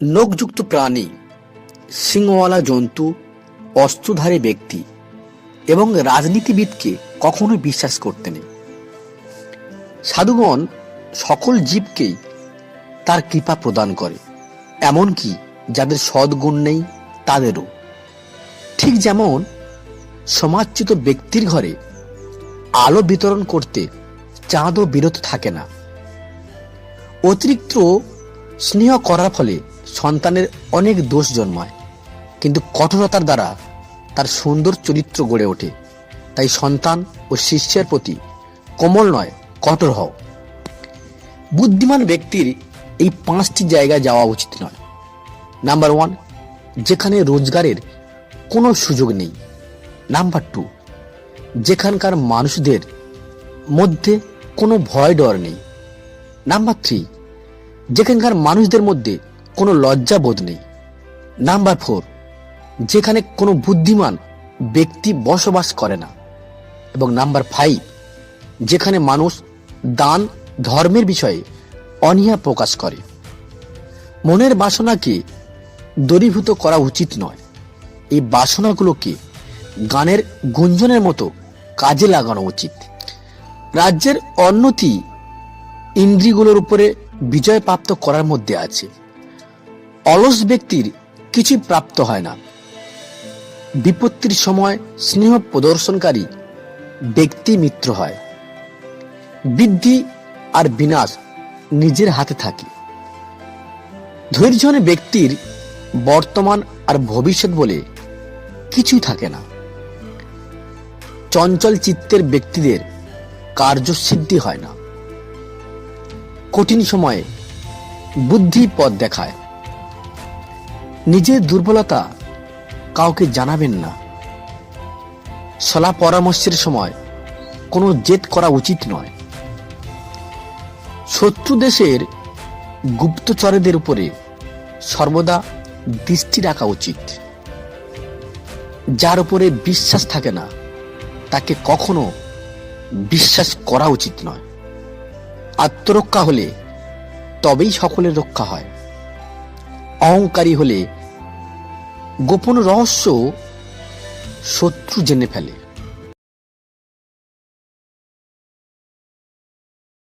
নখযুক্ত প্রাণী সিংওয়ালা জন্তু, অস্ত্রধারী ব্যক্তি এবং রাজনীতিবিদকে কখনো বিশ্বাস করতে নেই সাধুগণ সকল জীবকেই তার কৃপা প্রদান করে, এমনকি যাদের সদ্গুণ নেই, তাদেরও। ঠিক যেমন সমাজচ্যুত ব্যক্তির ঘরে আলো বিতরণ করতে চাঁদও বিরত থাকে না, অতিরিক্ত স্নেহ করার ফলে সন্তানের অনেক দোষ জন্মায়, কিন্তু কঠোরতার দ্বারা তার সুন্দর চরিত্র গড়ে ওঠে। তাই সন্তান ও শিষ্যের প্রতি কোমল নয়, কঠোর হও। বুদ্ধিমান ব্যক্তির এই পাঁচটি জায়গায় যাওয়া উচিত নয়। নাম্বার ওয়ান, যেখানে রোজগারের কোনো সুযোগ নেই। নাম্বার টু, যেখানকার মানুষদের মধ্যে কোনো ভয় ডর নেই। নাম্বার থ্রি, যেখানকার মানুষদের মধ্যে কোনো লজ্জা বোধ নেই। নাম্বার ফোর, যেখানে কোনো বুদ্ধিমান ব্যক্তি বসবাস করে না। এবং নাম্বার ফাইভ, যেখানে মানুষ দান, ধর্মের বিষয়ে অনীহা প্রকাশ করে। মনের বাসনাকে দূরীভূত করা উচিত নয়। এই বাসনাগুলোকে গানের গুঞ্জনের মতো কাজে লাগানো উচিত। রাজ্যের অন্যতি ইন্দ্রিয়গুলোর উপরে বিজয় প্রাপ্ত করার মধ্যে আছে। অলস ব্যক্তির কিছুই প্রাপ্ত হয় না। বিপত্তির সময় স্নেহ প্রদর্শনকারী ব্যক্তি মিত্র হয়। বৃদ্ধি আর বিনাশ নিজের হাতে থাকে। ধৈর্যহীন ব্যক্তির বর্তমান আর ভবিষ্যৎ বলে কিছুই থাকে না। চঞ্চল চিত্তের ব্যক্তিদের কার্যসিদ্ধি হয় না। কঠিন সময়ে বুদ্ধি পথ দেখায়। নিজের দুর্বলতা কাউকে জানাবেন না। সলা পরামর্শের সময় কোনো জেদ করা উচিত নয়। শত্রু দেশের গুপ্তচরেদের উপরে সর্বদা দৃষ্টি রাখা উচিত। যার উপরে বিশ্বাস থাকে না, তাকে কখনো বিশ্বাস করা উচিত নয়। আত্মরক্ষা হলে তবেই সকলের রক্ষা হয়। অহংকারী হলে গোপন রহস্য শত্রু জেনে ফেলে।